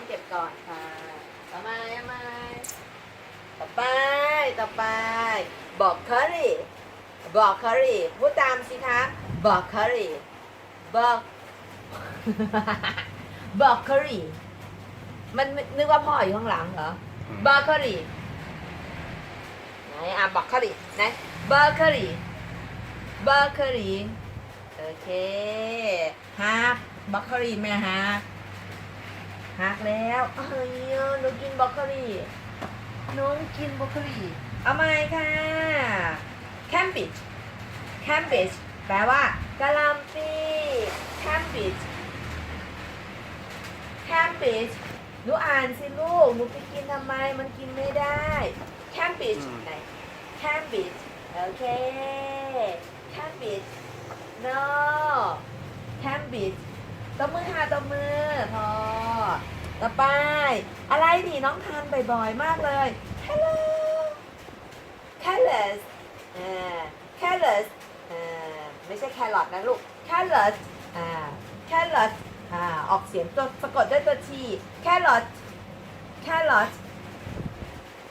ต้องเก็บก่อนค่ะต่อมาเอามาต่อไป ต่อไป บอกเคอรี่บอกเคอรี่พูดตามสิคะ บอกเคอรี่บอก บอกเคอรี่มันนึกว่าพ่ออยู่ข้างหลังเหรอ บอกเคอรี่ไหนอะบอกเคอรี่ไหนบอกเคอรี่บอกเคอรี่โอเคฮักบัคเคอรี่แม่ฮัก ฮักแล้วเฮ้ยหนูกินบัคเคอรี่น้องกินบัคเคอรี่เอาไหมค่ะแคมบิชแคมบิชแปลว่ากะหล่ำปีแคมบิชแคมบิชหนูอ่านสิลูกหนูไปกินทำไมมันกินไม่ได้แคมบิชอืมไหนแคมบิชโอเคแคมบิช no cambridge ตบมือค่ะตบมือพอ ต่อไป อะไรนี่น้องทานบ่อยๆ มากเลย hello carrot อ่า carrot อ่าไม่ใช่แครอทนะลูก carrot อ่า carrot อ่าออกเสียงตัวสะกดด้วยตัว t carrot carrot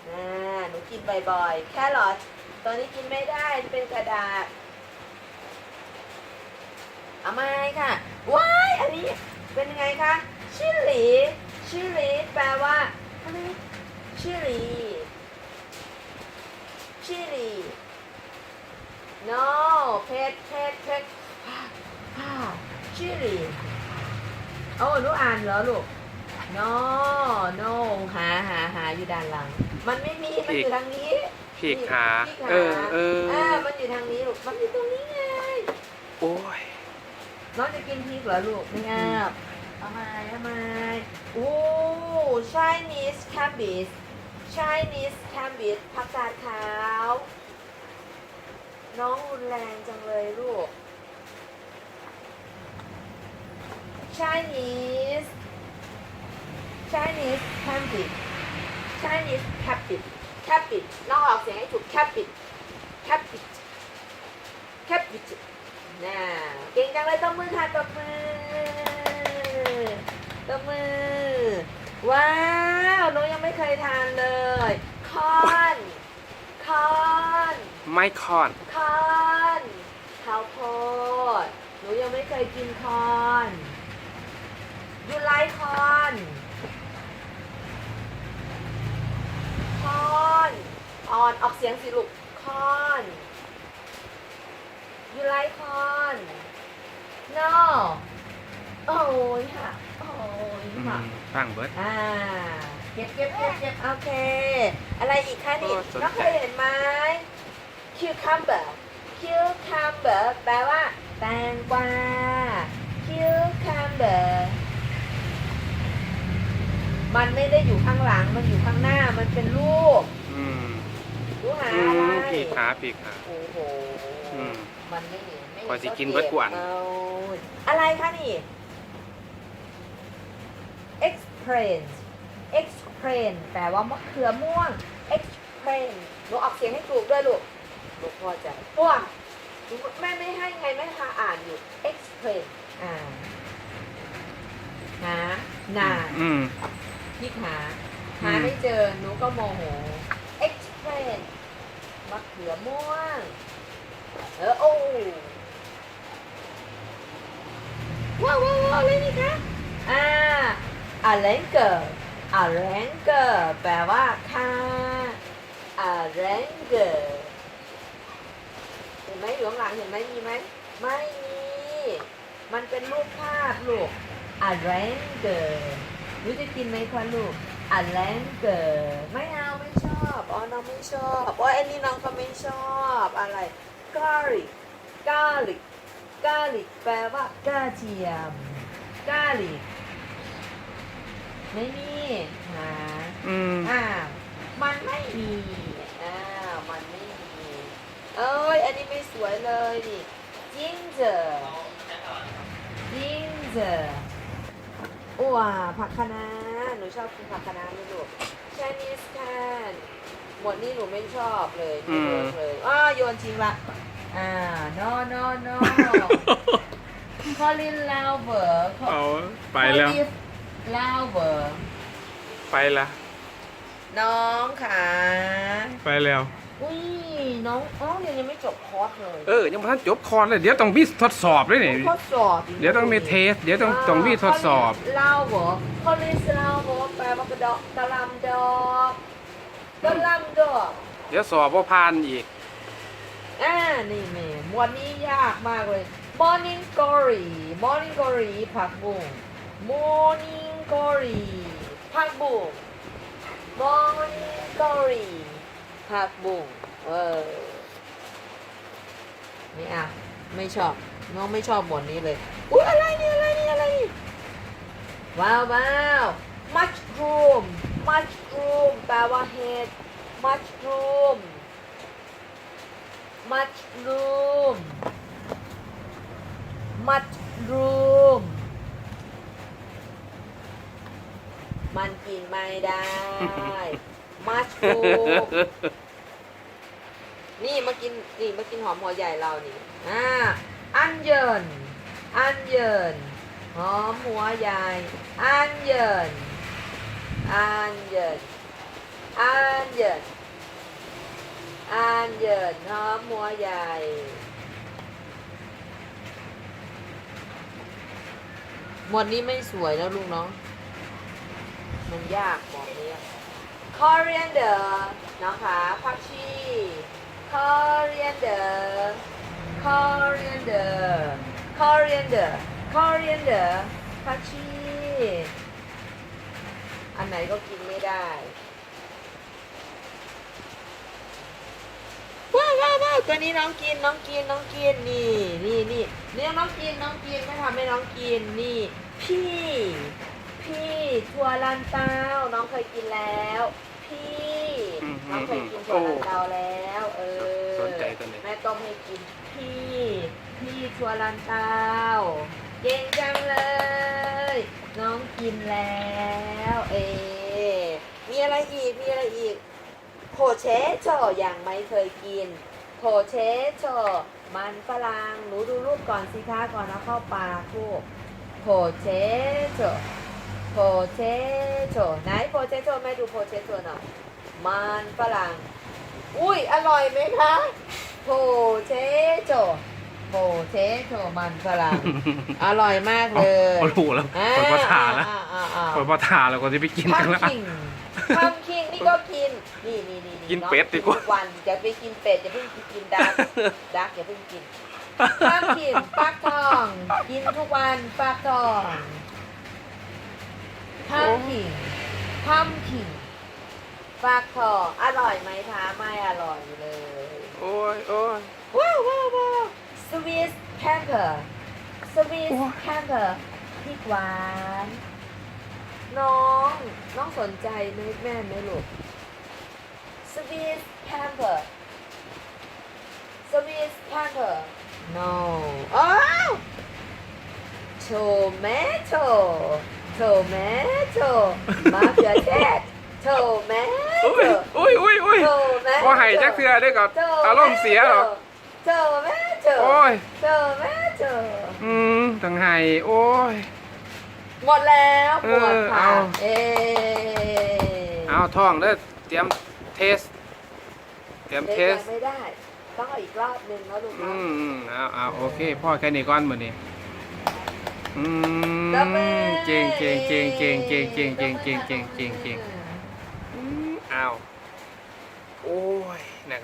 อ่าหนูกินบ่อยๆ carrot ตัวนี้กินไม่ได้เป็นกระดาษเอามาค่ะว้ายอันนี้เป็นยังไงคะ ชิลีชิลีแปลว่าอะไรชิลีชิลี no เผ็ดเผ็ดเผ็ดชิลีโอ้หนูอ่านเหรอลูก no no หาหาหาอยู่ด้านหลัง มันไม่มี มันอยู่ทางนี้พี่ขาพี่เออเอออ่ามันอยู่ทางนี้ลูก มันอยู่ตรงนี้ไง โอ้ยน้องจะกินพริกเหรอลูกไม่งาบเอามาเอามาโอ้ Chinese cabbage Chinese cabbage ผักกาดขาว น้องรุนแรงจังเลยลูก Chinese Chinese cabbage Chinese cabbage cabbage น้องออกเสียงให้ถูก cabbage cabbage cabbage น่าเก่งจังเลยตบมือค่ะตบมือตบมือ ว้าวน้องยังไม่เคยทานเลยคอนคอนไม่คอนคอนข้าวโพดหนูยังไม่เคยกินคอนยูไลคอนคอนออนออกเสียงสิลูกคอน You like corn? No. โอ้ยค่ะโอ้ยอืค่ะ มฟังเบิร์ด อ่าเก็บเก็บเก็บเก็บโอเค อะไรอีกคะนี่โอ้สนใจ น้องเคยเห็นไหม cucumber cucumber แปลว่าแตงกวา cucumber มันไม่ได้อยู่ข้างหลัง มันอยู่ข้างหน้า มันเป็นรูปอืมรู้หาอือะไรมพี่ขาพี่ขาโอ้โห อืม มันไม่เห็นไม่เห็กว่าสิกินเบิดกว่าอันเอาอะไรคะนี่ explain explain แปลว่ามะเขือม่วง explain หนูออกเสียงให้ถูกด้วยลูกลูกพ่อจะว้าหนูแม่ไม่ให้ไงแม่พาอ่านอยู่ explain อ่าหาหนาอืมพี่หาอืมหาไม่เจอหนูก็โมโห explain มะเขือม่วง เออโอ้ว้าวว้าวว้าวอะไรนี่คะอ่า a l a n g e r a l a n g e r แปลว่าค่ะ a l a n g e r เห็นไหมอยู่ข้างหลังเห็นไหมมีไหมไม่มี มันเป็นรูปภาพลูก a l a n g e r รู้จะกินไหมคะลูก a l a n g e r ไม่เอาไม่ชอบอ๋อน้องไม่ชอบอ๋ออันนี้น้องก็ไม่ชอบอะไร garlic garlic garlic แปลว่ากระเทียม garlic ไม่มีหาอืมอ้าวมันไม่มีอ้าวมันไม่มีเอ้ยอันนี้ไม่สวยเลยนี่ ginger ginger ว้าผักคะน้าหนูชอบกินผักคะน้าไหมลูก Chinese can หมดนี่หนูไม่ชอบเลยไม่เวิร์กเลยอ้าวโยนทิ้งละอ่า no no no Colin Lauber เอาไปแล้ว Colin Lauber ไปละน้องขาไปแล้ว อุ้ยน้องน้องเรียนยังไม่จบคอร์สเลยเออยังไม่ทันจบคอร์สเลยเดี๋ยวต้องมีทดสอบด้วยนี่ทดสอบเดี๋ยวต้องมีเทส เดี๋ยวต้องต้องมีทดสอบ เล่าเหรอเขาเรียนเล่าเหรอแปลว่ากระดอกกระลำดอกกระลำดอกเดี๋ยวสอบว่าผ่านอีกอ่านี่แม่หมวดนี้ยากมากเลย morning glory morning glory ผักบุ้ง morning glory ผักบุ้ง morning glory ผักบุ้งเออไม่อะไม่ชอบน้องไม่ชอบหมวดนี้เลยอุ้ยอะไรนี่อะไรนี่อะไรนี่ว้าวว้าว mushroom mushroom แปลว่าเห็ด mushroom mushroom mushroom มันกินไม่ได้ mushroom นี่มากินนี่มากินหอมหัวใหญ่เรานี่อ่าอันเยินอันเยินหอมหัวใหญ่อันเยินอันเยินอันเยินอันเยินหอมหัวใหญ่หมดนี้ไม่สวยแล้วลูกเนาะ มันยากบอกเลยคอเรียนเดอร์นะคะผักชีคอเรียนเดอร์คอเรียนเดอร์คอเรียนเดอร์ผักชีอันไหนก็กินไม่ได้ว้าวว้าวตัวนี้น้องกินน้องกินน้องกินนี่นี่นี่เนี่ยน้องกินน้องกินไม่ทำให้น้องกินนี่พี่ พี่ทัวลันเต้าน้องเคยกินแล้ว พี่อืมน้องเคยกินอืมทัวลันเต้าแล้ว เออสนใจตัวนี้แม่ต้มให้กินพี่ พี่ทัวลันเต้าเก่งจังเลย น้องกินแล้ว เอมีอะไรอีกมีอะไรอีกโพเชโชยังไม่เคยกินโพเชโชมันฝรั่งหนูดูรูปก่อนสิคะก่อนเอาเข้าปากลูกโพเชโช โพเชโชไหนโพเชโชแม่ดูโพเชโชหน่อยมันฝรั่ง อุ้ยอร่อยไหมคะโพเชโชโพเชโชมันฝรั่ง อร่อยมากเลยเอาถูกแล้วอ่าเปิดประทาแล้วอ่าอ่าอ่าเปิดประทาแล้วก็จะไปกินพักันมแล้วคิงพัมคิงนี่ก็กิน นี่นี่นี่กินเป็ดดีกว่าทุวันจะไปกินเป็ดจะเพิ่งกินดักดักอย่าเพิ่งกินพัมคิงฟักทอง กินทุกวันฟักทอง พัมคิงพัมคิงฟักทองอร่อยไหมคะไม่อร่อยเลยโอ้ยโอ้ยว้าวว้าวว้าวสวิสแคนเ e อร์สวิสโอ้ยแคนเ e อร์พริกหวาน น้องน้องสนใจไหมแม่ไหมลูกสวิสแคนเ e อร์สวิสแคนเ e อร์ no อ้าวโทเมโต โทเมโตมะเขือเทศโทเมโอ้โตยโอ้ยโอ้ยโอ้ยโทเมโตว่าให้จักเทือได้ก็อารมณ์เสียหรอกโทเมโตโอ้ยโทเมโตอืมตั้งไห้โอ้ยหมดแล้วหมดเออค่ะเอาเอเอาท่องเด้อเตรียมเทส เตรียมเทเทสสไม่ได้ต้องเอาอีกรอบหนึ่งแล้วลูกอืเนาะมอืมเอาเอาโอเคพ่อแค่นี้ก่อนมื้อนี้ อืมดับบิ้ลเก่งเก่งเก่งเก่งเก่งเก่งเก่งเก่งเก่งเก่งเก่งอืมอ้าว โอ้ยหนัก